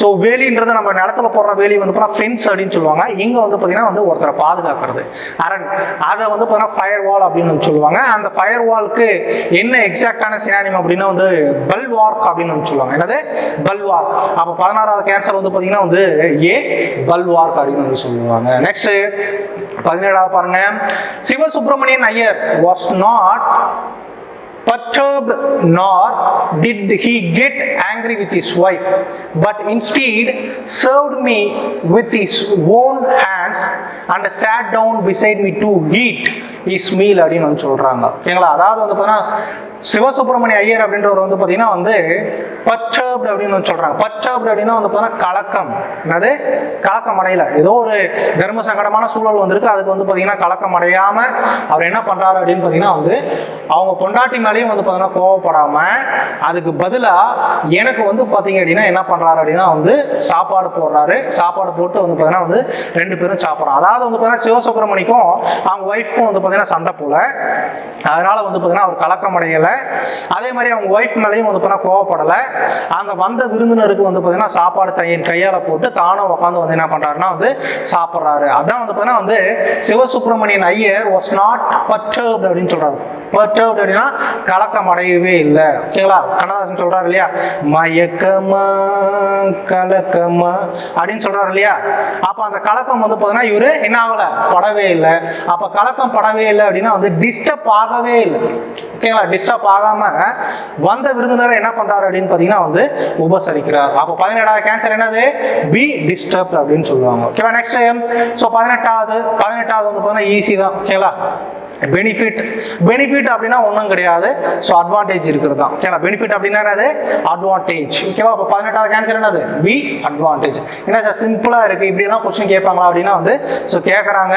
ஸோ வேலின்றது நம்ம நிலத்துல போடுற வேலி வந்து பார்த்தீங்கன்னா ஃபென்ஸ் அப்படின்னு சொல்லுவாங்க. இங்கே வந்து பார்த்தீங்கன்னா வந்து ஒருத்தரை பாதுகாக்கிறது. அரண். அதை வந்து பார்த்தீங்கன்னா ஃபயர் வால் அப்படின்னு வந்து சொல்லுவாங்க. அந்த ஃபயர் வால்க்கு என்ன எக்ஸாக்டான சினானிம் அப்படின்னா வந்து பல்வார்க் அப்படின்னு சொல்லுவாங்க. என்னது? பல்வார்க் அப்போ பதினாறாவது கேன்சர் வந்து பார்த்தீங்கன்னா வந்து ஏ பல்வார்க் அப்படின்னு வந்து சொல்லுவாங்க. நெக்ஸ்ட் பதினேழாவது பாருங்க. Sivasubramanian Iyer was not perturbed nor did he get angry with his wife but instead served me with his own hands and sat down beside me to eat his meal அப்படின்னு வந்து சொல்றாங்க. ஓகேங்களா? அதாவது வந்து பார்த்தீங்கன்னா சிவசுப்பிரமணிய ஐயர் அப்படின்றவர் வந்து பார்த்தீங்கன்னா வந்து பச்சர்ப்டு அப்படின்னு வந்து சொல்றாங்க. பச்சர்ப்டு அப்படின்னா வந்து பார்த்தீங்கன்னா கலக்கம். என்னது? கலக்கம் அடையல. ஏதோ ஒரு தர்ம சங்கடமான சூழல் வந்திருக்கு. அதுக்கு வந்து பார்த்தீங்கன்னா கலக்கம் அடையாம அவர் என்ன பண்றாரு அப்படின்னு பார்த்தீங்கன்னா வந்து அவங்க பொண்டாட்டி மேலேயும் வந்து பார்த்தீங்கன்னா கோவப்படாம அதுக்கு பதிலாக எனக்கு வந்து பார்த்தீங்க அப்படின்னா என்ன பண்றாரு அப்படின்னா வந்து சாப்பாடு போடுறாரு. சாப்பாடு போட்டு வந்து பார்த்தீங்கன்னா வந்து ரெண்டு பேரும் சாப்பிட்றோம் அதாவது வந்து பார்த்தீங்கன்னா சிவசுப்பிரமணிக்கும் அவங்க ஒய்ஃப்க்கும் வந்து பார்த்தீங்கன்னா சண்டை போல. அதனால வந்து பார்த்தீங்கன்னா அவர் கலக்கம் அடையலை. அதே மாதிரி அவங்க ஒய்ஃப் மேலேயும் வந்து பார்த்தீங்கன்னா கோவப்படலை. அந்த வந்த விருந்தினருக்கு வந்து பார்த்தீங்கன்னா சாப்பாடு தையின் கையால் போட்டு தானும் உட்காந்து வந்து என்ன பண்ணுறாருன்னா வந்து சாப்பிட்றாரு. அதான் வந்து பார்த்தீங்கன்னா வந்து Sivasubramanian Iyer was not perturbed அப்படின்னு சொல்றாரு. பர்டர்ப்ட் அப்படின்னா கலக்கம் அடையவே இல்லை. ஓகேங்களா கண்ணதாசன் சொல்றாரு இல்லையா? மயக்கமா கலக்கமா அப்படின்னு சொல்றாரு இல்லையா? அப்ப அந்த கலக்கம் வந்து பார்த்தீங்கன்னா இவரு என்ன ஆகல? படவே இல்லை. அப்ப கலக்கம் படவே இல்லை அப்படின்னா வந்து டிஸ்டர்ப் ஆகவே இல்லை. ஓகேங்களா டிஸ்டர்ப் ஆகாம வந்த விருந்தினரை என்ன பண்றாரு அப்படின்னு பார்த்தீங்கன்னா வந்து உபசரிக்கிறார். அப்போ பதினேழாவது கேன்சர் என்னது? பி டிஸ்டர்ப் அப்படின்னு சொல்லுவாங்க. ஓகேவா நெக்ஸ்ட் டைம் ஸோ பதினெட்டாவது. பதினெட்டாவது வந்து பார்த்தீங்கன்னா ஈஸி தான். ஓகேங்களா பெனிஃபிட் பெனிஃபிட் அப்படின்னா ஒன்றும் கிடையாது. ஸோ அட்வான்டேஜ் இருக்கிறது. தான் ஓகேங்களா பெனிஃபிட் அப்படின்னா என்னது? அட்வான்டேஜ் ஓகேவா இப்போ பதினெட்டாவது கேன்சர் என்னது? பி அட்வான்டேஜ் என்ன சார் சிம்பிளாக இருக்குது இப்படிலாம் கொஸ்டின் கேட்பாங்களா அப்படின்னா வந்து ஸோ கேட்குறாங்க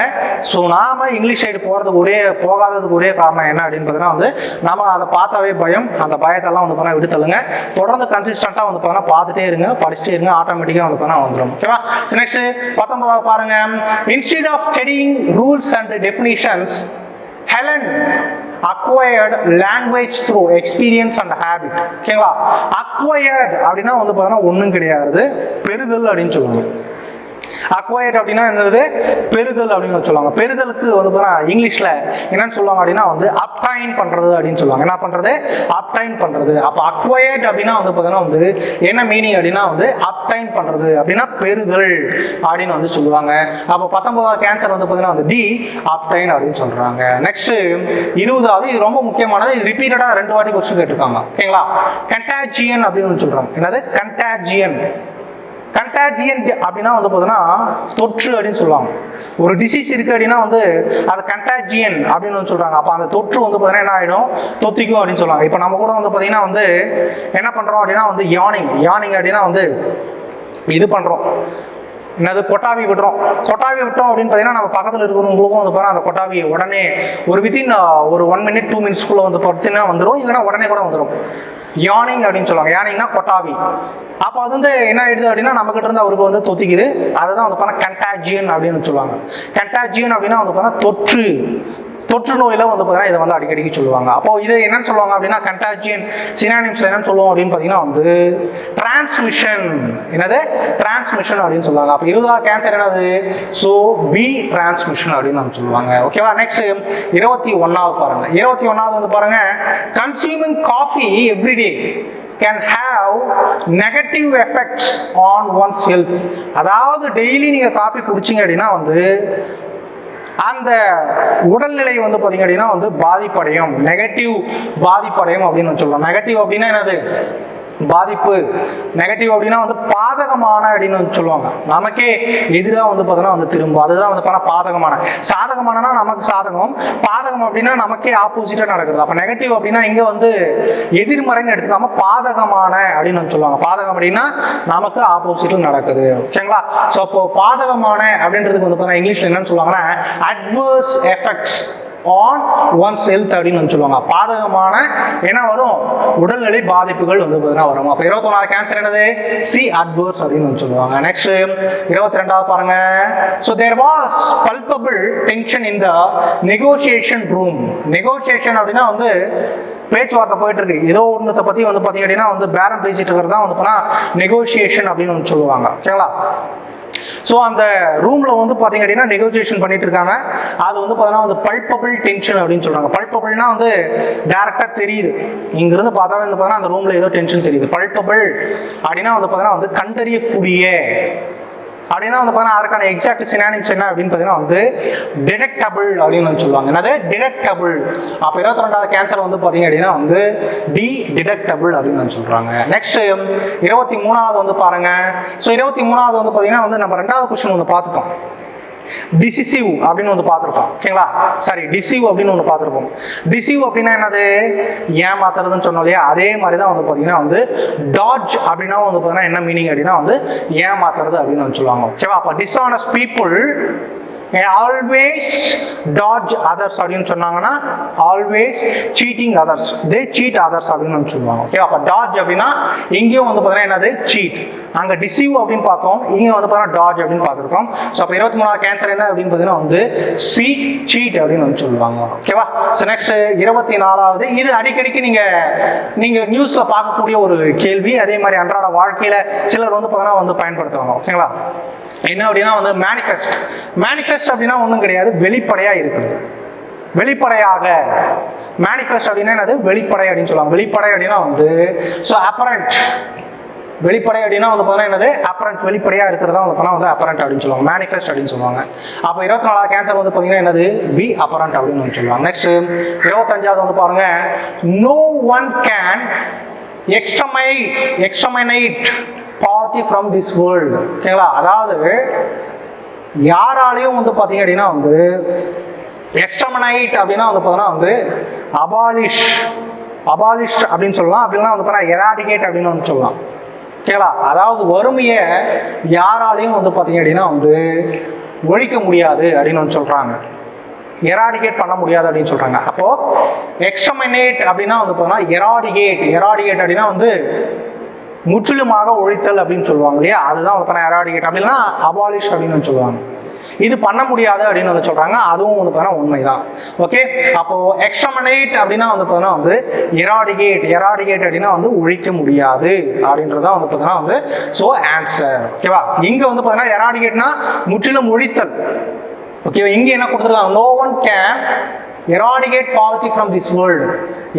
ஸோ நாம் இங்கிலீஷ் சைடு போகிறதுக்கு ஒரே போகாததுக்கு ஒரே காரணம் என்ன அப்படின்னு பார்த்தீங்கன்னா வந்து நம்ம அதை பார்த்தாவே பயம். அந்த பயத்தெல்லாம் வந்து பார்த்தா விடுத்தலுங்க தொடர்ந்து கன்சிஸ்டண்ட்டாக வந்து பார்த்தீங்கன்னா பார்த்துட்டே இருங்க படிச்சுட்டே இருங்க ஆட்டோமேட்டிக்காக வந்து பார்த்தா வந்துடும் ஓகேவா நெக்ஸ்ட் பத்தொன்பதாவது பாருங்க. Instead of studying rules and definitions Helen acquired language through experience and habit ஓகேங்களா அக்வயர்டு அப்படின்னா வந்து பார்த்தோன்னா ஒன்றும் கிடையாது. பெறுதல் அப்படின்னு சொல்லுவாங்க. அக்வயர்ட் அப்படின்னா என்னது? பெறுதல் அப்படின்னு சொல்லுவாங்க. பெறுதலுக்கு வந்து பார்த்தீங்கன்னா இங்கிலீஷில் என்னன்னு சொல்லுவாங்க அப்படின்னா வந்து அப்டைன் பண்ணுறது அப்படின்னு சொல்லுவாங்க. என்ன பண்ணுறது அப்டைன் பண்ணுறது அப்போ அக்வயர்ட் அப்படின்னா வந்து பார்த்தீங்கன்னா வந்து என்ன மீனிங் அப்படின்னா வந்து அப்டைன் பண்ணுறது அப்படின்னா பெறுதல் அப்படின்னு வந்து சொல்லுவாங்க. அப்போ பத்தொன்பதாவது கேன்சர் வந்து பார்த்தீங்கன்னா வந்து டி அப்டைன் அப்படின்னு சொல்கிறாங்க நெக்ஸ்ட் இருபதாவது இது ரொம்ப முக்கியமானது. இது ரிப்பீட்டடாக ரெண்டு வாட்டி கொஸ்டின் கேட்டிருக்காங்க. ஓகேங்களா? கண்டாஜியன் அப்படின்னு வந்து சொல்கிறாங்க என்னது? கண்டாஜியன் கண்டாஜியன் அப்படின்னா வந்து பார்த்தீங்கன்னா தொற்று அப்படின்னு சொல்லுவாங்க. ஒரு டிசீஸ் இருக்கு அப்படின்னா வந்து அது கண்டாஜியன் அப்படின்னு வந்து சொல்றாங்க. அப்போ அந்த தொற்று வந்து பார்த்தீங்கன்னா என்ன ஆகிடும் தொத்திக்கும் அப்படின்னு சொல்லுவாங்க. இப்போ நம்ம கூட வந்து பார்த்தீங்கன்னா வந்து என்ன பண்ணுறோம் அப்படின்னா வந்து யானிங் யானிங் அப்படின்னா வந்து இது பண்ணுறோம் என்னது? கொட்டாவி விடுறோம். கொட்டாவி விட்டோம் அப்படின்னு பார்த்தீங்கன்னா நம்ம பக்கத்தில் இருக்கிறவங்களுக்கும் வந்து பார்த்தா அந்த கொட்டாவி உடனே ஒரு வித்தின் ஒரு ஒன் மினிட் டூ மினிட்ஸ்க்குள்ளே வந்து பார்த்தீங்கன்னா வந்துடும் இல்லைன்னா உடனே கூட வந்துடும் யானிங் அப்படின்னு சொல்லுவாங்க. யானிங்னா கொட்டாவி. அப்போ அது வந்து என்ன ஆயிடுது அப்படின்னா நம்மகிட்ட இருந்து அவருக்கு வந்து தொத்திக்குது. அதை தான் வந்து பார்த்தா கண்டாஜியன் அப்படின்னு சொல்லுவாங்க. கண்டாஜியன் அப்படின்னா வந்து பார்த்தா தொற்று. தொற்று நோயில வந்து பார்த்தீங்கன்னா இதை வந்து அடிக்கடிக்கு சொல்லுவாங்க. அப்போ இது என்னன்னு சொல்லுவாங்க அப்படின்னா கண்டாஜியன் சினானிம்ஸ் என்னன்னு சொல்லுவோம் அப்படின்னு பார்த்தீங்கன்னா வந்து டிரான்ஸ்மிஷன் என்னது? டிரான்ஸ்மிஷன் அப்படின்னு சொல்லுவாங்க. அப்போ இருபதாவது கேன்சர் என்னது? ஸோ பி டிரான்ஸ்மிஷன் அப்படின்னு நம்ம சொல்லுவாங்க. ஓகேவா நெக்ஸ்ட் இருபத்தி ஒன்றாவது பாருங்க. இருபத்தி ஒன்றாவது வந்து பாருங்க. Consuming coffee everyday can have negative effects on one's health அதாவது டெய்லி நீங்கள் காஃபி குடிச்சிங்க அப்படின்னா வந்து அந்த உடல்நிலை வந்து பார்த்தீங்க அப்படின்னா வந்து பாதிப்படையும். நெகட்டிவ் பாதிப்படையும் அப்படின்னு சொல்லலாம் நெகட்டிவ் அப்படின்னா என்னது? பாதிப்பு நெகட்டிவ் அப்படின்னா வந்து பாதகமான அப்படின்னு வந்து சொல்லுவாங்க. நமக்கே எதிராக வந்து பார்த்தோன்னா வந்து திரும்பும். அதுதான் வந்து பார்த்தா பாதகமான. சாதகமானனா நமக்கு சாதகம். பாதகம் அப்படின்னா நமக்கே ஆப்போசிட்டாக நடக்குது அப்போ நெகட்டிவ் அப்படின்னா இங்கே வந்து எதிர்மறைன்னு எடுத்துக்காம பாதகமான அப்படின்னு வந்து சொல்லுவாங்க. பாதகம் அப்படின்னா நமக்கு ஆப்போசிட்டில் நடக்குது. ஓகேங்களா ஸோ அப்போ பாதகமான அப்படின்றதுக்கு வந்து பார்த்தா இங்கிலீஷில் என்னன்னு சொல்லுவாங்கன்னா adverse effects on one health அப்படின்னு வந்து சொல்லுவாங்க. பாதகமான என்ன வரும்? உடல்நிலை பாதிப்புகள் வந்து பார்த்தீங்கன்னா வரும். அப்போ இருபத்தொன்னாவது கேன்சர் என்னது? சி அட்வர்ஸ் அப்படின்னு வந்து சொல்லுவாங்க. நெக்ஸ்ட் இருபத்தி ரெண்டாவது பாருங்க. So there was palpable tension in the negotiation room negotiation அப்படின்னா வந்து பேச்சுவார்த்தை போயிட்டு இருக்கு ஏதோ ஒன்றத்தை பத்தி வந்து பார்த்தீங்க அப்படின்னா வந்து பேரம் பேசிட்டு இருக்கிறது தான் வந்து போனா நெகோசியேஷன் அப்படின்னு வந்து சொல்லுவாங்க. ஓகேங்களா ஸோ அந்த ரூமில் வந்து பார்த்தீங்க அப்படின்னா நெகோசியேஷன் பண்ணிட்டு இருக்காங்க. அது வந்து பார்த்தீங்கன்னா வந்து பல்பபிள் டென்ஷன் அப்படின்னு சொல்கிறாங்க பல்பபிள்னா வந்து டேரெக்டாக தெரியுது. இங்கிருந்து பார்த்தா வந்து பார்த்தீங்கன்னா அந்த ரூமில் ஏதோ டென்ஷன் தெரியுது. பல்பபிள் அப்படின்னா வந்து பார்த்தீங்கன்னா வந்து கண்டறியக்கூடிய அப்படின்னா வந்து பார்த்தீங்கன்னா அதற்கான எக்ஸாக்ட் சினானிம்ஸ் என்ன அப்படின்னு பார்த்தீங்கன்னா வந்து டிடெக்டபிள் அப்படின்னு வந்து சொல்லுவாங்க. என்னது? டிடெக்டபிள் அப்போ இருபத்தி ரெண்டாவது கேன்சர் வந்து பார்த்தீங்க அப்படின்னா வந்து டி டிடெக்டபிள் அப்படின்னு வந்து சொல்கிறாங்க நெக்ஸ்ட் இருபத்தி மூணாவது வந்து பாருங்க. ஸோ இருபத்தி மூணாவது வந்து பார்த்தீங்கன்னா வந்து நம்ம ரெண்டாவது கொஸ்டின் ஒன்று பார்த்துப்போம். டிசிசிவ் அப்படின்னு வந்து பார்த்துருப்போம். ஓகேங்களா? சாரி டிசிவ் அப்படின்னு ஒன்று பார்த்துருப்போம். டிசிவ் அப்படின்னா என்னது? ஏமாத்துறதுன்னு சொன்னோம் இல்லையா? அதே மாதிரி தான் வந்து பார்த்தீங்கன்னா வந்து டாட்ஜ் அப்படின்னா வந்து பார்த்தீங்கன்னா என்ன மீனிங் அப்படின்னா வந்து ஏமாத்துறது அப்படின்னு வந்து சொல்லுவாங்க. ஓகேவா? அப்போ dishonest people always dodge others அப்படின்னு சொன்னாங்கன்னா always cheating others they cheat others அப்படின்னு வந்து சொல்லுவாங்க. ஓகே அப்போ டாட்ஜ் அப்படின்னா இங்கேயும் வந்து பார்த்தீங்கன்னா என்னது? சீட் அங்கே டிசீவ் அப்படின்னு பார்த்தோம். இங்கே வந்து பார்த்தீங்கன்னா டாட்ஜ் அப்படின்னு பார்த்துருக்கோம். ஸோ அப்போ இருபத்தி மூணாவது கேன்சர் என்ன அப்படின்னு பார்த்தீங்கன்னா வந்து சி சீட் அப்படின்னு வந்து சொல்லுவாங்க. ஓகேவா ஸோ நெக்ஸ்ட் இருபத்தி நாலாவது. இது அடிக்கடிக்கு நீங்கள் நீங்கள் நியூஸில் பார்க்கக்கூடிய ஒரு கேள்வி. அதே மாதிரி அன்றாட வாழ்க்கையில் சிலர் வந்து பார்த்தீங்கன்னா வந்து பயன்படுத்துவாங்க. ஓகேங்களா என்ன அப்படின்னா வந்து மேனிஃபெஸ்ட் மேனிஃபெஸ்ட் அப்படின்னா ஒன்றும் கிடையாது வெளிப்படையாக இருக்கிறது. வெளிப்படையாக. மேனிஃபெஸ்ட் அப்படின்னா என்னது? வெளிப்படை அப்படின்னு சொல்லுவாங்க. வெளிப்படை அப்படின்னா வந்து ஸோ அப்பரண்ட் வெளிப்படை அப்படின்னா வந்து பார்த்தீங்கன்னா என்னது? அப்பரண்ட் வெளிப்படையாக இருக்கிறதா வந்து பார்த்தா வந்து அப்பரண்ட் அப்படின்னு சொல்லுவாங்க. மேனிஃபெஸ்ட் அப்படின்னு சொல்லுவாங்க. அப்போ இருபத்தி நாலாவது கேன்சர் வந்து பார்த்தீங்கன்னா என்னது? பி அப்பரண்ட் அப்படின்னு வந்து சொல்லுவாங்க. நெக்ஸ்ட் இருபத்தஞ்சாவது வந்து பாருங்க. No one can exterminate exterminate party from this world ஓகேங்களா அதாவது யாராலையும் வந்து பார்த்தீங்க அப்படின்னா வந்து எக்ஸ்டமனைட் அப்படின்னா வந்து பார்த்தீங்கன்னா வந்து அபாலிஷ் அபாலிஷ் அப்படின்னு சொல்லலாம். அப்படின்னா வந்து பார்த்தீங்கன்னா எராடிகேட் அப்படின்னு வந்து சொல்லலாம். ஓகேங்களா அதாவது வறுமையை யாராலையும் வந்து பார்த்தீங்க அப்படின்னா வந்து ஒழிக்க முடியாது அப்படின்னு வந்து சொல்கிறாங்க எராடிகேட் பண்ண முடியாது அப்படின்னு சொல்கிறாங்க அப்போது எக்ஸ்டமினேட் அப்படின்னா வந்து பார்த்தீங்கன்னா எராடிகேட் எராடிகேட் அப்படின்னா வந்து முற்றிலுமாக ஒழித்தல் அப்படின்னு சொல்லுவாங்க இல்லையா? அதுதான் வந்து எராடிகேட் அப்படின்னா அபாலிஷ் அப்படின்னு வந்து சொல்லுவாங்க. இது பண்ண முடியாது அப்படின்னு வந்து சொல்றாங்க. அதுவும் வந்து பார்த்தீங்கன்னா உண்மைதான். ஓகே அப்போ எக்ஸ்ட்ரமனேட் அப்படின்னா வந்து பார்த்தீங்கன்னா வந்து எராடிகேட் எராடிகேட் அப்படின்னா வந்து ஒழிக்க முடியாது அப்படின்றதான் வந்து பார்த்தீங்கன்னா வந்து ஸோ ஆன்சர் ஓகேவா இங்க வந்து பார்த்தீங்கன்னா எராடிகேட்னா முற்றிலும் ஒழித்தல் ஓகேவா இங்க என்ன கொடுத்துருக்காங்க? No one can eradicate poverty from this world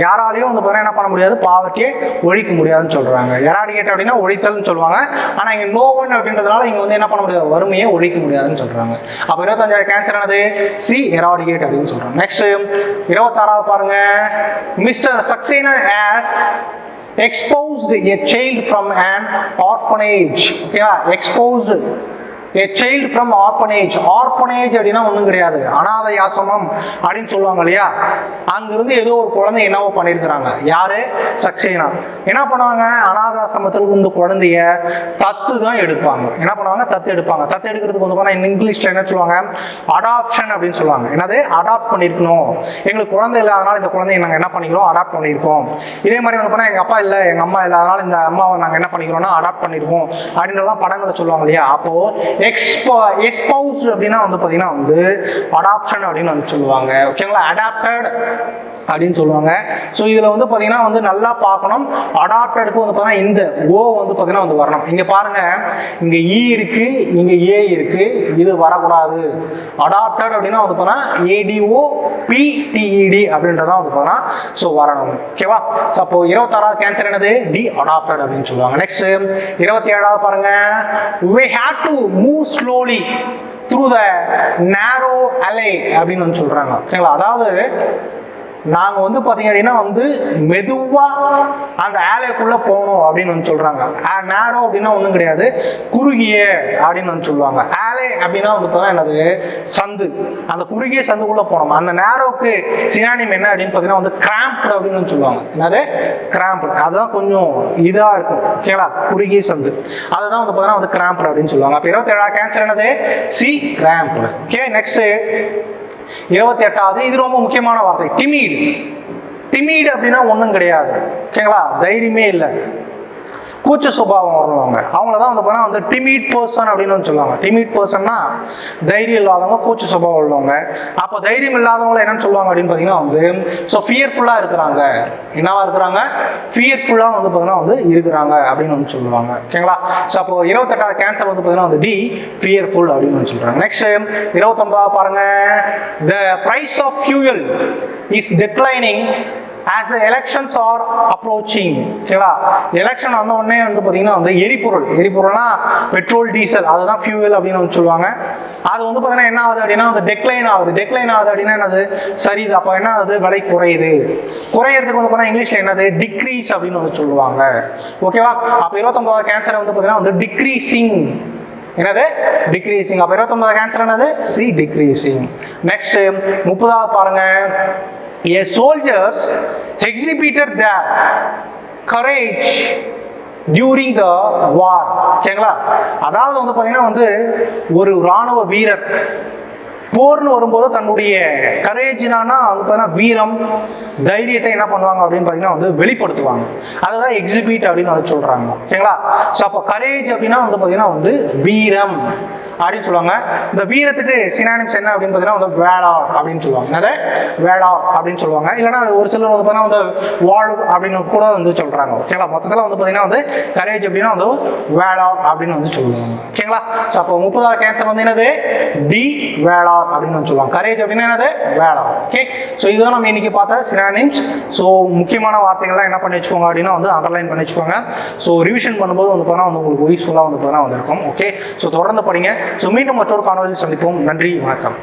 யாராலையும் வந்து பார்த்தீங்கன்னா என்ன பண்ண முடியாது பாவர்ட்டியை ஒழிக்க முடியாதுன்னு சொல்றாங்க. எராடிகேட் அப்படின்னா ஒழித்தல்னு சொல்லுவாங்க. ஆனா இங்க நோ ஒன் அப்படின்றதுனால இங்க வந்து என்ன பண்ண முடியாது வறுமையை ஒழிக்க முடியாதுன்னு சொல்றாங்க. அப்ப இருபத்தஞ்சாவது கேன்சர் என்னது? சி எராடிகேட் அப்படின்னு சொல்றாங்க. நெக்ஸ்ட் இருபத்தாறாவது பாருங்க. Mister Saxena has exposed a child from an orphanage. ஓகேவா exposed. A child from orphanage orphanage அப்படின்னா ஒன்றும் கிடையாது. அனாதை ஆசிரமம் அப்படின்னு சொல்லுவாங்க இல்லையா? அங்கிருந்து ஏதோ ஒரு குழந்தை என்னவோ பண்ணியிருக்கிறாங்க. யாரு? சக்சேனா. என்ன பண்ணுவாங்க? அனாதை ஆசிரமத்தில் இந்த குழந்தைய தத்து தான் எடுப்பாங்க. என்ன பண்ணுவாங்க? தத்து எடுப்பாங்க. தத்து எடுக்கிறதுக்கு வந்து போனால் இங்கிலீஷில் என்ன சொல்லுவாங்க? அடாப்ஷன் அப்படின்னு சொல்லுவாங்க. என்னது? அடாப்ட் பண்ணியிருக்கணும். எங்களுக்கு குழந்தை இல்லாதனால இந்த குழந்தைய நாங்கள் என்ன பண்ணிக்கிறோம்? அடாப்ட் பண்ணியிருக்கோம். இதே மாதிரி வந்து போனால் எங்கள் அப்பா இல்லை எங்கள் அம்மா இல்லாதனால இந்த அம்மாவை நாங்கள் என்ன பண்ணிக்கிறோம்னா அடாப்ட் பண்ணியிருக்கோம். அப்படின்றதான் படங்களை சொல்லுவாங்க இல்லையா? அப்போது எக்ஸ்பா எஸ்பவுஸ் அப்படின்னா வந்து பார்த்தீங்கன்னா வந்து அடாப்ஷன் அப்படின்னு வந்து சொல்லுவாங்க. ஓகேங்களா அடாப்டட் அப்படின்னு சொல்லுவாங்க. ஸோ இதில் வந்து பார்த்தீங்கன்னா வந்து நல்லா பார்க்கணும். அடாப்டடுக்கு வந்து பார்த்தீங்கன்னா இந்த ஓ வந்து பார்த்தீங்கன்னா வந்து வரணும். இங்கே பாருங்க. இங்கே இ e இருக்கு இங்கே ஏ இருக்கு. இது வரக்கூடாது. அடாப்டட் அப்படின்னா வந்து பார்த்தீங்கன்னா ஏடிஓ பிடிஇடி அப்படின்றதான் வந்து பார்த்தீங்கன்னா ஸோ வரணும். ஓகேவா ஸோ அப்போ இருபத்தாறாவது கேன்சர் என்னது? டி அடாப்டட் அப்படின்னு சொல்லுவாங்க. நெக்ஸ்ட் இருபத்தி ஏழாவது பாருங்க. We have to move slowly through the narrow alley அப்படின்னு வந்து சொல்றாங்க. ஓகேங்களா அதாவது நாங்க வந்து பாத்தீங்க அப்படின்னா வந்து மெதுவா அந்த ஆலைக்குள்ள போகணும் அப்படின்னு வந்து சொல்றாங்க. நேரோ அப்படின்னா ஒண்ணும் கிடையாது. குறுகிய அப்படின்னு வந்து சொல்லுவாங்க. ஆலை அப்படின்னா வந்து பார்த்தா என்னது? சந்து. அந்த குறுகிய சந்துக்குள்ள போனோம் அந்த நேரோக்கு சினானிம் என்ன அப்படின்னு பார்த்தீங்கன்னா வந்து கிராம்ப் அப்படின்னு வந்து சொல்லுவாங்க. என்னது? கிராம்ப் அதுதான் கொஞ்சம் இதா இருக்கும். ஓகேங்களா குறுகிய சந்து. அதுதான் வந்து பார்த்தீங்கன்னா வந்து கிராம்ப் அப்படின்னு சொல்லுவாங்க. அப்போ இருபத்தேழாவது கேன்சர் என்னது? சி கிராம்ப் ஓகே நெக்ஸ்ட் இருபத்தி எட்டாவது இது ரொம்ப முக்கியமான வார்த்தை. டிமீடு டிமீடு அப்படின்னா ஒன்றும் கிடையாது. ஓகேங்களா? தைரியமே இல்லை. கூச்ச சுபாவம் வருவாங்க. அவங்கள தான் வந்து பார்த்தீங்கன்னா வந்து டிமிட் பர்சன் அப்படின்னு வந்து சொல்லுவாங்க. டிமிட் பர்சன்னா தைரியம் இல்லாதவங்க கூச்ச சுபாவம் உள்ளவங்க. அப்போ தைரியம் இல்லாதவங்கள என்னன்னு சொல்லுவாங்க அப்படின்னு பார்த்தீங்கன்னா வந்து ஸோ ஃபியர்ஃபுல்லாக இருக்கிறாங்க. என்னவா இருக்கிறாங்க? ஃபியர்ஃபுல்லாக வந்து பார்த்தீங்கன்னா வந்து இருக்கிறாங்க அப்படின்னு வந்து சொல்லுவாங்க. ஓகேங்களா? ஸோ அப்போ இருபத்தெட்டாவது கேன்சர் வந்து பார்த்தீங்கன்னா வந்து டி ஃபியர்ஃபுல் அப்படின்னு வந்து சொல்கிறாங்க நெக்ஸ்ட் இருபத்தொன்பதாவது பாருங்க. The price of fuel is declining as elections are approaching ஓகேவா எலெக்ஷன் வந்த உடனே வந்து பார்த்தீங்கன்னா வந்து எரிபொருள். எரிபொருள்னா பெட்ரோல் டீசல் அதுதான் ஃபியூவல் அப்படின்னு வந்து சொல்லுவாங்க. அது வந்து பார்த்தீங்கன்னா என்ன ஆகுது அப்படின்னா வந்து டெக்ளைன் ஆகுது. டெக்ளைன் ஆகுது அப்படின்னா என்னது? சரிது அப்போ என்ன ஆகுது? விலை குறையுது. குறையிறதுக்கு வந்து பார்த்தீங்கன்னா இங்கிலீஷில் என்னது? டிக்ரீஸ் அப்படின்னு வந்து சொல்லுவாங்க. ஓகேவா அப்போ இருபத்தொம்பது கேன்சர் வந்து பார்த்தீங்கன்னா வந்து டிக்ரீசிங் என்னது? டிக்ரீசிங் அப்போ இருபத்தொன்பது கேன்சர் என்னது? சி டிக்ரீசிங் நெக்ஸ்ட் முப்பதாவது பாருங்க. A soldiers exhibited their courage during the war ஓகேங்களா அதாவது வந்து பார்த்தீங்கன்னா வந்து ஒரு இராணுவ வீரர் போர்னு வரும்போது தன்னுடைய கரேஜ்னா வந்து பார்த்தீங்கன்னா வீரம் தைரியத்தை என்ன பண்ணுவாங்க அப்படின்னு பார்த்தீங்கன்னா வந்து வெளிப்படுத்துவாங்க. அதுதான் எக்ஸிபிட் அப்படின்னு வந்து சொல்றாங்க. ஓகேங்களா? ஸோ அப்போ கரேஜ் அப்படின்னா வந்து பார்த்தீங்கன்னா வந்து வீரம் அப்படின்னு சொல்லுவாங்க. இந்த வீரத்துக்கு சினானிம்ஸ் என்ன அப்படின்னு பார்த்தீங்கன்னா வந்து வேளார் அப்படின்னு சொல்லுவாங்க. என்னது? வேளார் அப்படின்னு சொல்லுவாங்க. இல்லைன்னா ஒரு சிலர் வந்து பார்த்தீங்கன்னா வந்து வாழ் அப்படின்னு கூட வந்து சொல்றாங்க. ஓகேங்களா? மொத்தத்தில் வந்து பார்த்தீங்கன்னா வந்து கரேஜ் அப்படின்னா வந்து வேளார் அப்படின்னு வந்து சொல்லுவாங்க. ஓகேங்களா? ஸோ அப்போ முப்பதாவது கேன்சர் வந்து என்னது? டி வேளார் அப்படின்னு சொல்லுவாங்க. கரேஜ் அப்படின்னா என்னது? வேளார் ஓகே ஸோ இதுதான் நம்ம இன்னைக்கு பார்த்த சினானிம்ஸ் ஸோ முக்கியமான வார்த்தைகள்லாம் என்ன பண்ணி வச்சுக்கோங்க அப்படின்னா வந்து அண்டர்லைன் பண்ணி வச்சுக்கோங்க. ஸோ ரிவிஷன் பண்ணும்போது வந்து பார்த்தா வந்து உங்களுக்கு யூஸ்ஃபுல்லாக வந்து பார்த்தா வந்திருக்கும். ஓகே ஸோ தொடர்ந்து படிங்க. ஸோ மீண்டும் மற்றொரு காணொலியில் சந்திப்போம். நன்றி வணக்கம்.